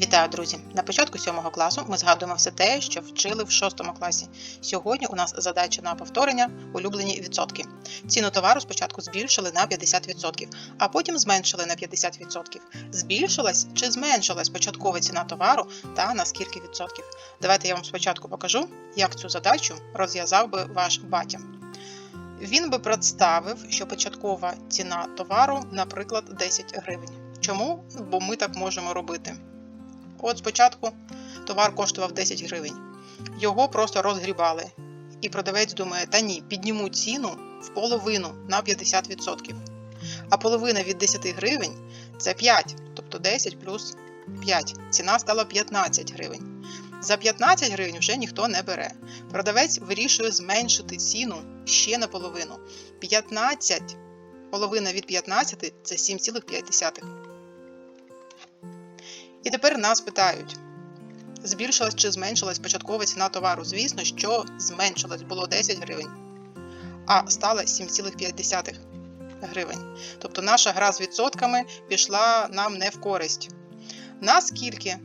Вітаю, друзі! На початку сьомого класу ми згадуємо все те, що вчили в шостому класі. Сьогодні у нас задача на повторення улюблені відсотки. Ціну товару спочатку збільшили на 50%, а потім зменшили на 50%. Збільшилась чи зменшилась початкова ціна товару та на скільки відсотків? Давайте я вам спочатку покажу, як цю задачу розв'язав би ваш батя. Він би представив, що початкова ціна товару, наприклад, 10 гривень. Чому? Бо ми так можемо робити. От спочатку товар коштував 10 гривень. Його просто розгрібали. І продавець думає, та ні, підніму ціну в половину на 50%. А половина від 10 гривень це 5, тобто 10 плюс 5. Ціна стала 15 гривень. За 15 гривень вже ніхто не бере. Продавець вирішує зменшити ціну ще наполовину. 15, половина від 15 це 7,5. І тепер нас питають: збільшилась чи зменшилась початкова ціна товару? Звісно, що зменшилась, було 10 гривень, а стала 7,5 гривень. Тобто наша гра з відсотками пішла нам не в користь. Наскільки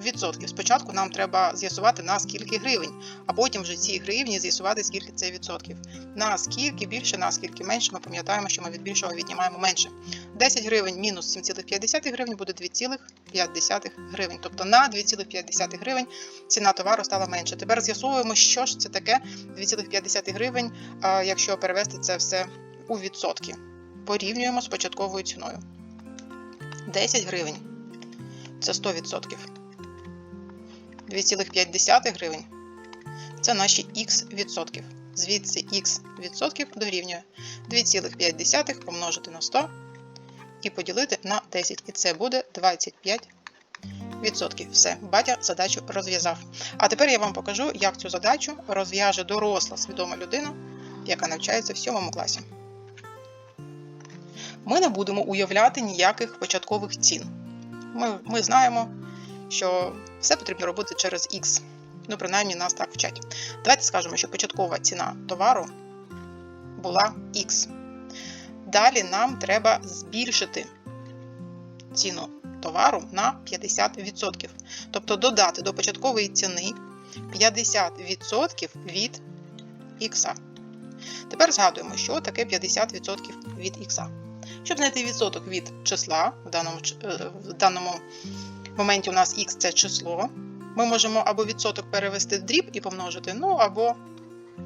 відсотків? Спочатку нам треба з'ясувати на скільки гривень, а потім вже ці гривні з'ясувати, скільки це відсотків. Наскільки більше, наскільки менше, ми пам'ятаємо, що ми від більшого віднімаємо менше. 10 гривень мінус 7,5 гривень буде 2,5 гривень. Тобто на 2,5 гривень ціна товару стала менше. Тепер з'ясовуємо, що ж це таке 2,5 гривень, якщо перевести це все у відсотки. Порівнюємо з початковою ціною. 10 гривень це 100%. 2,5 гривень це наші х відсотків. Звідси х відсотків дорівнює 2,5 помножити на 100 і поділити на 10. І це буде 25 відсотків. Все, батя задачу розв'язав. А тепер я вам покажу, як цю задачу розв'яже доросла свідома людина, яка навчається в 7 класі. Ми не будемо уявляти ніяких початкових цін. Ми, ми знаємо, що все потрібно робити через X. Ну, принаймні, нас так вчать. Давайте скажемо, що початкова ціна товару була X. Далі нам треба збільшити ціну товару на 50%. Тобто додати до початкової ціни 50% від X. Тепер згадуємо, що таке 50% від X. Щоб знайти відсоток від числа, в даному, в даному моменті у нас X це число, ми можемо або відсоток перевести в дріб і помножити, ну або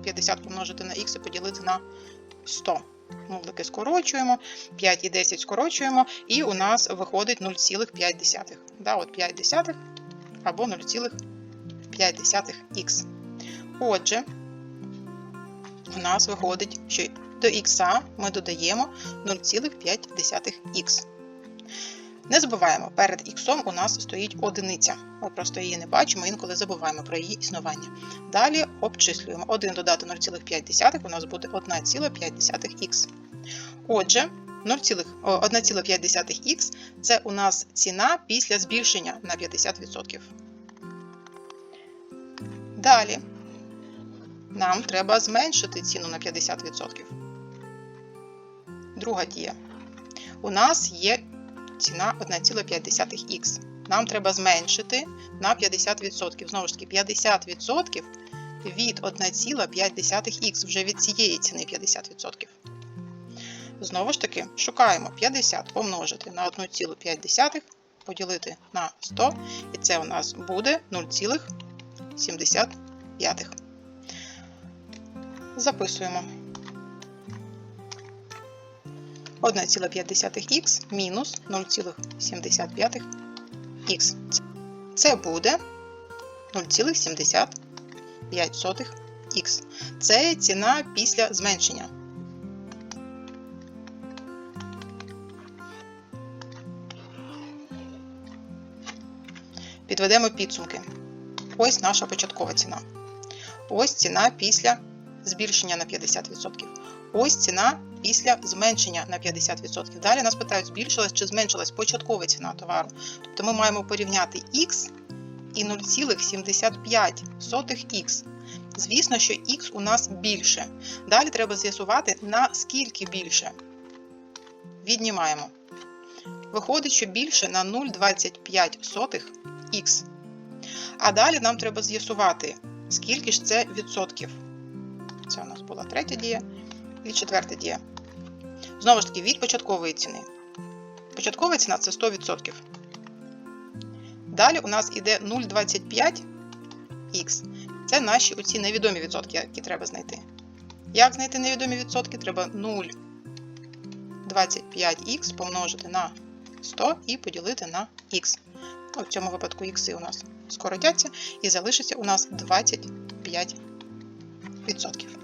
50 помножити на х і поділити на 100. Нулики скорочуємо, 5 і 10 скорочуємо, і у нас виходить 0,5. Да, от 5 десятих або 0,5х. Отже, у нас виходить, що до х ми додаємо 0,5х. Не забуваємо, перед х у нас стоїть одиниця. Ми просто її не бачимо, інколи забуваємо про її існування. Далі обчислюємо 1 додати 0,5 у нас буде 1,5х. Отже, 1,5х це у нас ціна після збільшення на 50%. Далі нам треба зменшити ціну на 50%. Друга дія. У нас є ціна 1,5х. Нам треба зменшити на 50%. Знову ж таки, 50% від 1,5х вже від цієї ціни 50%. Знову ж таки, шукаємо 50 помножити на 1,5, поділити на 100, і це у нас буде 0,75. Записуємо. 1,5х мінус 0,75х. Це буде 0,75х. Це ціна після зменшення. Підведемо підсумки. Ось наша початкова ціна. Ось ціна після збільшення на 50%. Ось ціна після зменшення на 50%. Далі нас питають, збільшилась чи зменшилась початкова ціна товару. Тобто ми маємо порівняти X і 0,75х. Звісно, що Х у нас більше. Далі треба з'ясувати, наскільки більше. Віднімаємо. Виходить, що більше на 0,25х. А далі нам треба з'ясувати, скільки ж це відсотків. Це у нас була третя дія і четверта дія. Знову ж таки, від початкової ціни. Початкова ціна це 100%. Далі у нас іде 0,25х. Це наші оці невідомі відсотки, які треба знайти. Як знайти невідомі відсотки? Треба 0,25х помножити на 100 і поділити на х. Ну, в цьому випадку х у нас скоротяться і залишиться у нас 25%.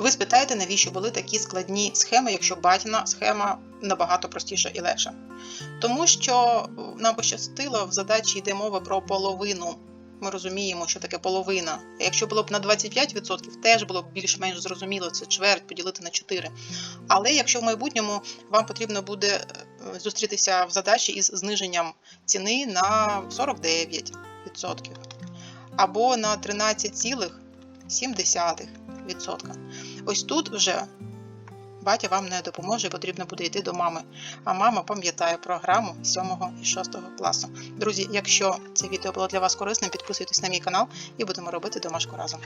Ви спитаєте, навіщо були такі складні схеми, якщо батіна схема набагато простіша і легша. Тому що нам пощастило, в задачі йде мова про половину. Ми розуміємо, що таке половина. Якщо було б на 25%, теж було б більш-менш зрозуміло, це чверть поділити на 4. Але якщо в майбутньому вам потрібно буде е, зустрітися в задачі із зниженням ціни на 49% або на 13,7%. Ось тут вже батя вам не допоможе, потрібно буде йти до мами. А мама пам'ятає програму 7 і 6 класу. Друзі, якщо це відео було для вас корисним, підписуйтесь на мій канал і будемо робити домашку разом.